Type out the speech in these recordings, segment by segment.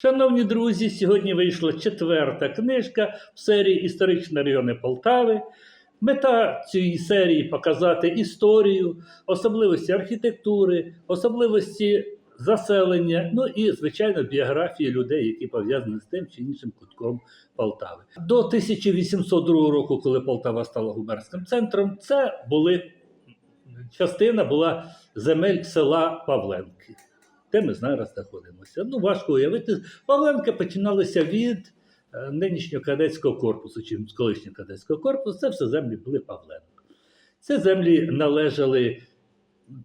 Шановні друзі, сьогодні вийшла четверта книжка в серії Історичні райони Полтави. Мета цієї серії показати історію, особливості архітектури, особливості заселення, ну і, звичайно, біографії людей, які пов'язані з тим чи іншим кутком Полтави. До 1802 року, коли Полтава стала губернським центром, це були частина була земель села Павленки де ми зараз знаходимося. Ну, важко уявити. Павленка починалися від е, нинішнього кадетського корпусу, чи колишнього кадетського корпусу. Це все землі були Павленко. Це землі належали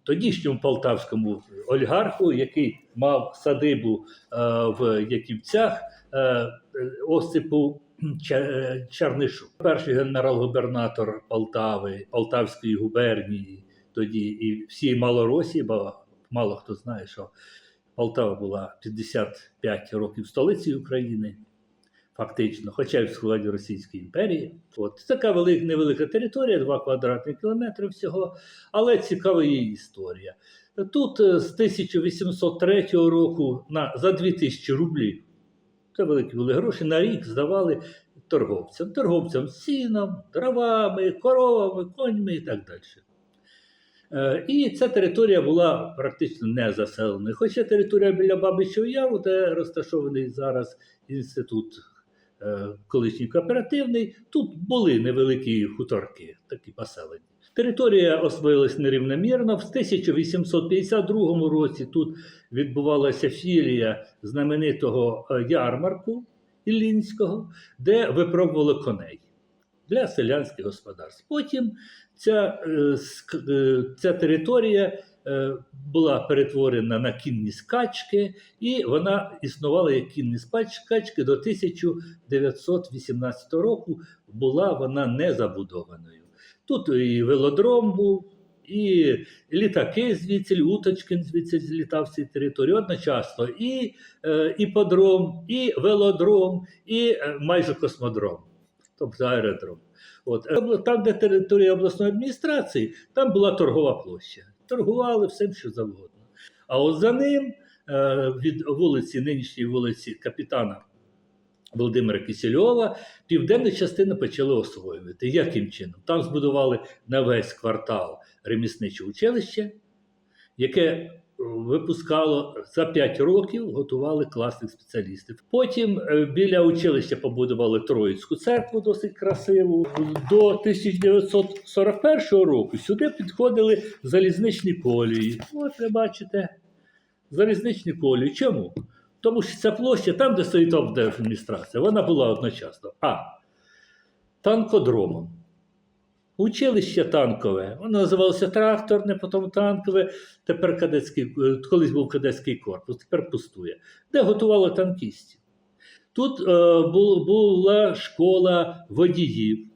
тодішньому полтавському олігарху, який мав садибу е, в Яківцях е, Осипу е, Перший генерал-губернатор Полтави, Полтавської губернії, тоді і всієї Малоросії, бо мало хто знає, що Полтава була 55 років столицею України, фактично, хоча й в складі Російської імперії. От така велика, невелика територія, 2 квадратні кілометри всього, але цікава її історія. Тут е, з 1803 року на, за 2000 рублів, це великі були гроші, на рік здавали торговцям. Торговцям сіном, дровами, коровами, коньми і так далі. Е, І ця територія була практично не заселеною. Хоча територія біля Бабичого Яру, де розташований зараз інститут е, колишній кооперативний, тут були невеликі хуторки, такі поселені. Територія освоїлась нерівномірно. В 1852 році тут відбувалася філія знаменитого е, ярмарку Іллінського, де випробували коней для селянських господарств. Потім ця, е, е, ця територія е, була перетворена на кінні скачки, і вона існувала як кінні скачки до 1918 року. Була вона не забудованою. Тут і велодром був, і літаки звідси, уточки звідси злітав з території одночасно, і е, іподром, і велодром, і майже космодром, тобто аеродром. От. Там, де територія обласної адміністрації, там була торгова площа. Торгували всім, що завгодно. А от за ним, е, від вулиці, нинішньої вулиці капітана Володимира Кисельова, південну частину почали освоювати. Яким чином? Там збудували на весь квартал ремісниче училище, яке випускало за 5 років, готували класних спеціалістів. Потім е, біля училища побудували Троїцьку церкву, досить красиву. До 1941 року сюди підходили залізничні колії. От ви бачите, залізничні колії. Чому? Тому що ця площа, там, де стоїть обдержадміністрація, вона була одночасно. А танкодромом. Училище танкове, воно називалося тракторне, потім танкове, тепер кадетський, е, колись був кадетський корпус, тепер пустує, де готували танкістів. Тут е, була школа водіїв,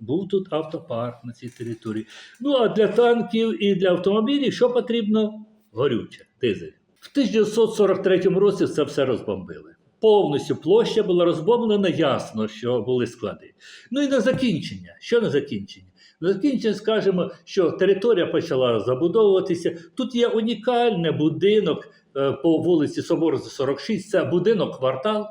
був тут автопарк на цій території. Ну а для танків і для автомобілів що потрібно? Горюче, дизель. В 1943 році це все розбомбили. Повністю площа була розбомблена, ясно, що були склади. Ну і на закінчення. Що на закінчення? На закінчення скажемо, що територія почала забудовуватися. Тут є унікальний будинок е, по вулиці Соборна 46, це будинок квартал.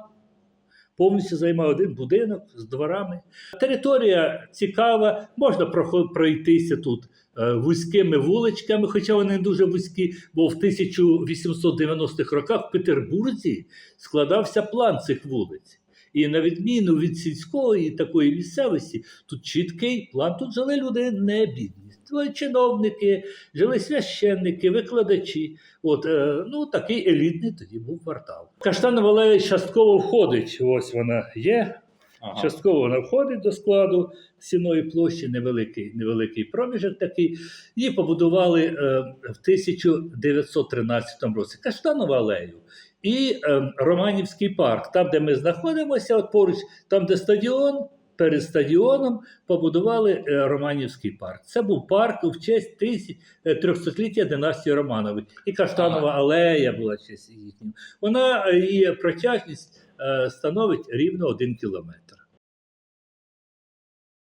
Повністю займає один будинок з дворами. Територія цікава, можна пройтися тут е, вузькими вуличками, хоча вони не дуже вузькі, бо в 1890-х роках в Петербурзі складався план цих вулиць. І на відміну від сільської такої місцевості, тут чіткий план. Тут жили люди не бідні. Чиновники, жили священники, викладачі. От, е, ну, такий елітний тоді був квартал. Каштанова алея частково входить. Ось вона є. Ага. Частково вона входить до складу сіної площі, невеликий, невеликий проміжок такий. Її побудували е, в 1913 році. Каштанову алею і е, Романівський парк, там, де ми знаходимося, от поруч, там, де стадіон, перед стадіоном побудували е, Романівський парк. Це був парк в честь тисяч, е, 300-ліття династії Романових. І Каштанова алея була в честь їхньої. Вона е, її протяжність е, становить рівно один кілометр.